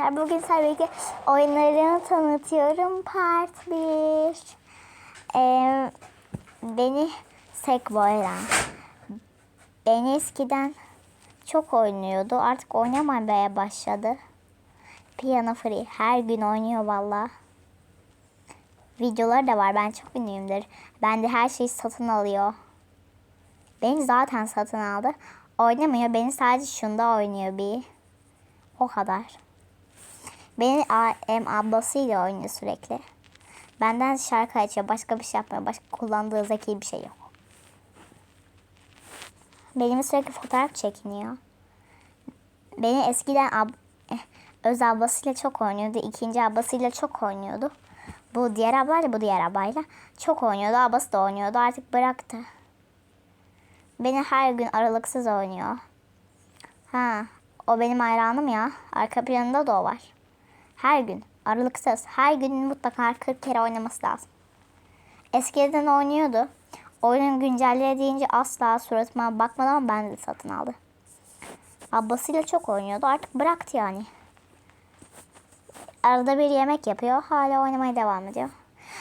arkadaşlar. Bugün sizlerle birlikte oyunlarımı tanıtıyorum. Part 1. Ee, beni Sekboy'la. Beni eskiden çok oynuyordu. Artık oynamamaya başladı. Piyano Free. Her gün oynuyor valla. Videoları da var. Ben çok ünlüyümdür. Ben de her şeyi satın alıyor. Beni zaten satın aldı. Oynamıyor. Beni sadece şunda oynuyor bir. O kadar. Beni em ablasıyla oynuyor sürekli. Benden şarkı açıyor. Başka bir şey yapmıyor. Başka kullandığı zeki bir şey yok. Benim sürekli fotoğraf çekiniyor. Beni eskiden ab- eh, öz ablasıyla çok oynuyordu. İkinci ablasıyla çok oynuyordu. Bu diğer ablayla bu diğer ablayla çok oynuyordu. Ablası da oynuyordu. Artık bıraktı. Beni her gün aralıksız oynuyor. Ha, o benim hayranım ya. Arka planında da o var. Her gün, aralıksız. Her gün mutlaka 40 kere oynaması lazım. Eskiden oynuyordu. Oyunun güncelleye deyince asla suratıma bakmadan ben de satın aldı. Ablasıyla çok oynuyordu. Artık bıraktı yani. Arada bir yemek yapıyor. Hala oynamaya devam ediyor.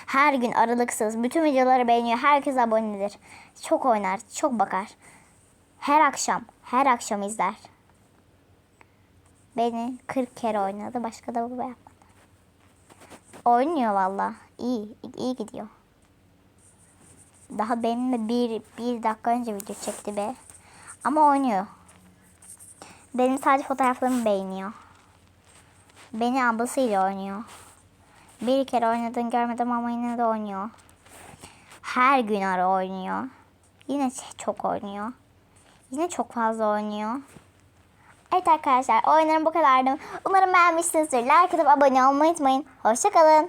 Her gün aralıksız. Bütün videoları beğeniyor. Herkes abonedir. Çok oynar. Çok bakar. Her akşam. Her akşam izler. Beni 40 kere oynadı. Başka da bu yapmadı. Oynuyor valla. İyi. iyi gidiyor. Daha benimle bir, bir dakika önce video çekti be. Ama oynuyor. Benim sadece fotoğraflarımı beğeniyor. Beni ablasıyla oynuyor. Bir kere oynadığını görmedim ama yine de oynuyor. Her gün ara oynuyor. Yine çok oynuyor. Yine çok fazla oynuyor. Evet arkadaşlar oyunlarım bu kadardı. Umarım beğenmişsinizdir. Like atıp abone olmayı unutmayın. Hoşçakalın.